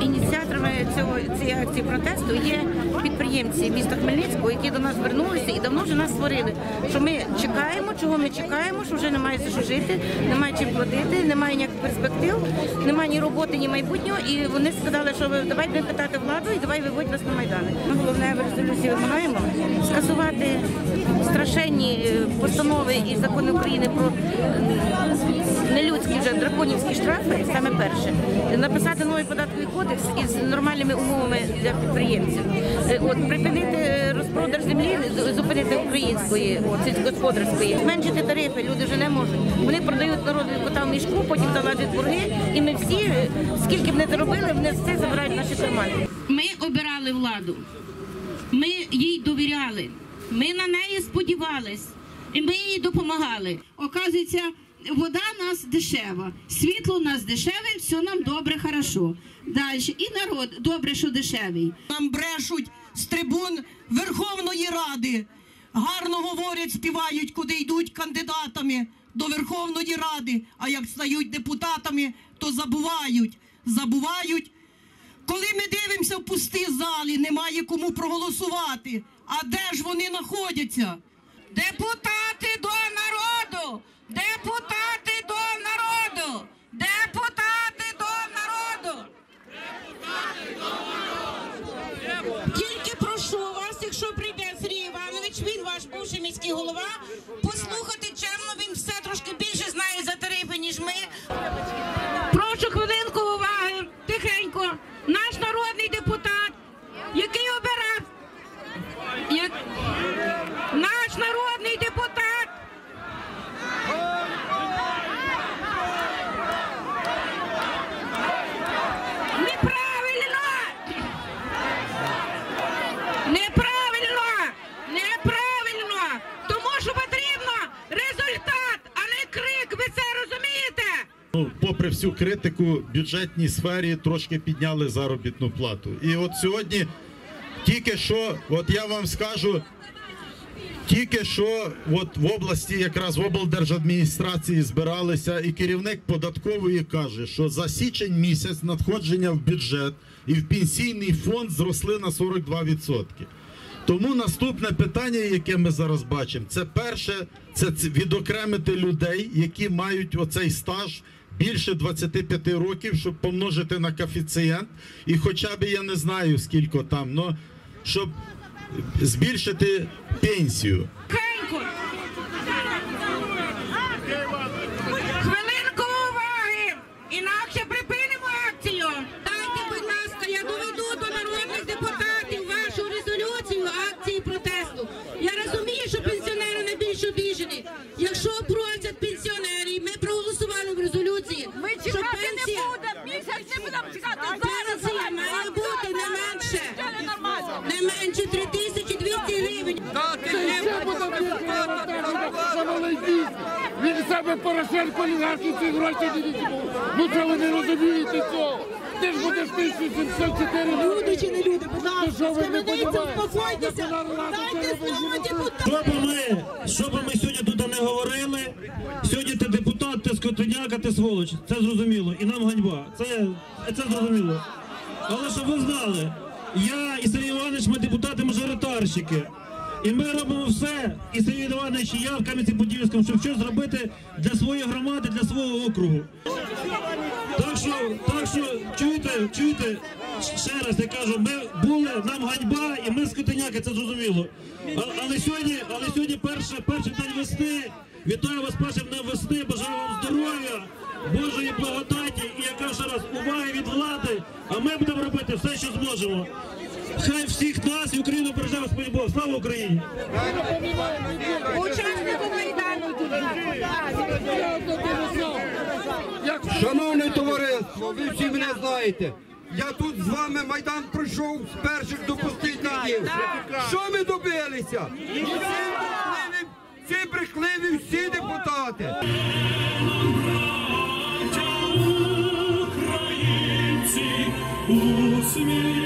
Ініціаторами цієї акції протесту є підприємці міста Хмельницького, які до нас звернулися і давно вже нас створили. Що ми чекаємо, чого ми чекаємо, що вже немає за що жити, немає чим платити, немає ніяких перспектив, немає ні роботи, ні майбутнього. І вони сказали, що давайте питати владу і давай виводь нас на майдани. Ми головне в резолюції вимагаємо скасувати страшенні е, постанови і закони України про е, нелюдські вже драконівські штрафи, саме перше, написати новий податковий кодекс із нормальними умовами для підприємців. Е, От припинити е, розпродаж землі, зупинити української, от, сільськогосподарської, зменшити тарифи. Люди вже не можуть. Вони продають народу кота в мішку, потім залазять борги, і ми всі, е, скільки б не заробили, вони все забирають наші кармани. Ми обирали владу. Ми їй довіряли. Ми на неї сподівались, і ми їй допомагали. Оказується, вода у нас дешева, світло у нас дешеве, все нам добре, хорошо. Далі. І народ добре, що дешевий. Нам брешуть з трибун Верховної Ради. Гарно говорять, співають, куди йдуть кандидатами до Верховної Ради. А як стають депутатами, то забувають. Забувають. Коли ми дивимося в пусті залі, немає кому проголосувати. А де ж вони знаходяться? Депутати до народу! Депутати до народу! Депутати до народу! Тільки прошу вас, якщо прийде Сергій Іванович, він ваш бувший міський голова, послухати чемно, він все трошки більше знає за тарифи, ніж ми. Прошу хвилинку уваги, тихенько. Наш народний депутат, який обирав. Як... Наш народний депутат. Неправильно! Неправильно! Неправильно! Тому що потрібно результат, а не крик. Ви це розумієте? Ну, попри всю критику, бюджетній сфері трошки підняли заробітну плату. І от сьогодні тільки що, от я вам скажу, тільки що от в області, якраз в облдержадміністрації збиралися, і керівник податкової каже, що за січень місяць надходження в бюджет і в пенсійний фонд зросли на 42%. Тому наступне питання, яке ми зараз бачимо, це перше, це відокремити людей, які мають оцей стаж більше 25 років, щоб помножити на коефіцієнт, і хоча б я не знаю скільки там, но щоб збільшити пенсію. Себе Порошенко олігархи ці гроші не візьмуть. Ну що ви не розумієте цього? Ти ж будеш 1704 Люди чи не люди, будь ласка, що ви не схаменіться, успокойтеся, дайте це слово робить депутату. Що би ми, що би ми сьогодні тут не говорили, сьогодні ти депутат, ти скотиняка, ти сволоч. Це зрозуміло. І нам ганьба. Це, це зрозуміло. Але щоб ви знали, я і Сергій Іванович, ми депутати-мажоритарщики. І ми робимо все, і Сергій Іванович, і я в Кам'янці-Подільському, щоб щось зробити для своєї громади, для свого округу. Так що, так що, чуєте, чуєте, ще раз я кажу, ми були, нам ганьба, і ми скотиняки, це зрозуміло. А, але сьогодні, але сьогодні перше, перший день весни. Вітаю вас першим днем весни, бажаю вам здоров'я, Божої благодаті і я кажу ще раз, уваги від влади, а ми будемо робити все, що зможемо. Хай всіх нас і Україну береже Господь Бог. Слава Україні! Учасникам Майдану. Шановне товариство, ви всі мене знаєте. Я тут з вами Майдан пройшов з перших до останніх днів. Що ми добилися? Всі брехливі, всі брехливі, всі депутати. Українці усміхнеться